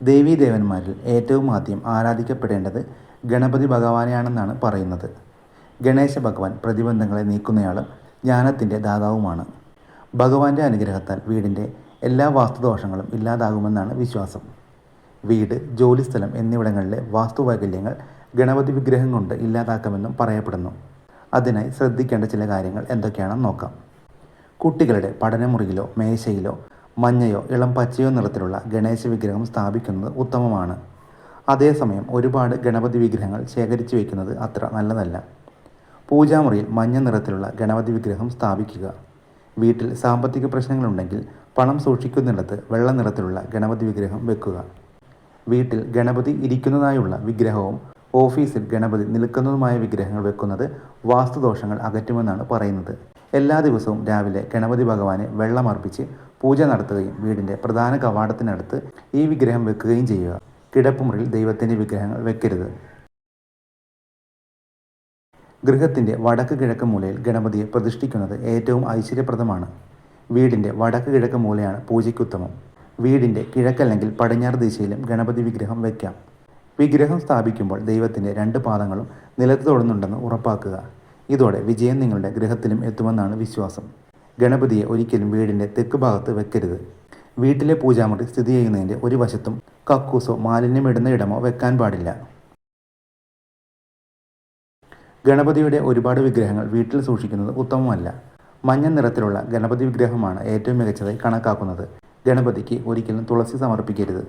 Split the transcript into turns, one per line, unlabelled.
ദേവീദേവന്മാരിൽ ഏറ്റവും ആദ്യം ആരാധിക്കപ്പെടേണ്ടത് ഗണപതി ഭഗവാനെയാണെന്നാണ് പറയുന്നത്. ഗണേശ ഭഗവാൻ പ്രതിബന്ധങ്ങളെ നീക്കുന്നയാളും ജ്ഞാനത്തിന്റെ ദാതാവുമാണ്. ഭഗവാന്റെ അനുഗ്രഹത്താൽ വീടിന്റെ എല്ലാ വാസ്തുദോഷങ്ങളും ഇല്ലാതാകുമെന്നാണ് വിശ്വാസം. വീട് ജോലിസ്ഥലം എന്നിവിടങ്ങളിലെ വാസ്തുവൈകല്യങ്ങൾ ഗണപതി വിഗ്രഹം കൊണ്ട് ഇല്ലാതാക്കാമെന്നും പറയപ്പെടുന്നു. അതിനായി ശ്രദ്ധിക്കേണ്ട ചില കാര്യങ്ങൾ എന്തൊക്കെയാണെന്ന് നോക്കാം. കുട്ടികളുടെ പഠനമുറിയിലോ മേശയിലോ മഞ്ഞയോ ഇളം പച്ചയോ നിറത്തിലുള്ള ഗണേശ വിഗ്രഹം സ്ഥാപിക്കുന്നത് ഉത്തമമാണ്. അതേസമയം ഒരുപാട് ഗണപതി വിഗ്രഹങ്ങൾ ശേഖരിച്ചു വയ്ക്കുന്നത് അത്ര നല്ലതല്ല. പൂജാമുറിയിൽ മഞ്ഞ നിറത്തിലുള്ള ഗണപതി വിഗ്രഹം സ്ഥാപിക്കുക. വീട്ടിൽ സാമ്പത്തിക പ്രശ്നങ്ങളുണ്ടെങ്കിൽ പണം സൂക്ഷിക്കുന്നിടത്ത് വെള്ള നിറത്തിലുള്ള ഗണപതി വിഗ്രഹം വെക്കുക. വീട്ടിൽ ഗണപതി ഇരിക്കുന്നതായുള്ള വിഗ്രഹവും ഓഫീസിൽ ഗണപതി നിൽക്കുന്നതുമായ വിഗ്രഹങ്ങൾ വെക്കുന്നത് വാസ്തുദോഷങ്ങൾ അകറ്റുമെന്നാണ് പറയുന്നത്. എല്ലാ ദിവസവും രാവിലെ ഗണപതി ഭഗവാനെ വെള്ളമർപ്പിച്ച് പൂജ നടത്തുകയും വീടിന്റെ പ്രധാന കവാടത്തിനടുത്ത് ഈ വിഗ്രഹം വെക്കുകയും ചെയ്യുക. കിടപ്പുമുറിയിൽ ദൈവത്തിന്റെ വിഗ്രഹങ്ങൾ വെക്കരുത്. ഗൃഹത്തിന്റെ വടക്ക് കിഴക്ക് മൂലയിൽ ഗണപതിയെ പ്രതിഷ്ഠിക്കുന്നത് ഏറ്റവും ഐശ്വര്യപ്രദമാണ്. വീടിന്റെ വടക്ക് കിഴക്ക് മൂലയാണ് പൂജയ്ക്കുത്തമം വീടിന്റെ കിഴക്കല്ലെങ്കിൽ പടിഞ്ഞാറ് ദിശയിലും ഗണപതി വിഗ്രഹം വയ്ക്കാം വിഗ്രഹം സ്ഥാപിക്കുമ്പോൾ ദൈവത്തിന്റെ രണ്ട് പാദങ്ങളും നിലത്ത് തൊടുന്നുണ്ടെന്ന് ഉറപ്പാക്കുക. ഇതോടെ വിജയം നിങ്ങളുടെ ഗൃഹത്തിലും എത്തുമെന്നാണ് വിശ്വാസം. ഗണപതിയെ ഒരിക്കലും വീടിന്റെ തെക്ക് ഭാഗത്ത് വെക്കരുത്. വീട്ടിലെ പൂജാമുറി സ്ഥിതി ചെയ്യുന്നതിന്റെ ഒരു വശത്തും കക്കൂസോ മാലിന്യമിടുന്ന ഇടമോ വെക്കാൻ പാടില്ല. ഗണപതിയുടെ ഒരുപാട് വിഗ്രഹങ്ങൾ വീട്ടിൽ സൂക്ഷിക്കുന്നത് ഉത്തമമല്ല. മഞ്ഞ നിറത്തിലുള്ള ഗണപതി വിഗ്രഹമാണ് ഏറ്റവും മികച്ചതായി കണക്കാക്കുന്നത്. ഗണപതിക്ക് ഒരിക്കലും തുളസി സമർപ്പിക്കരുത്.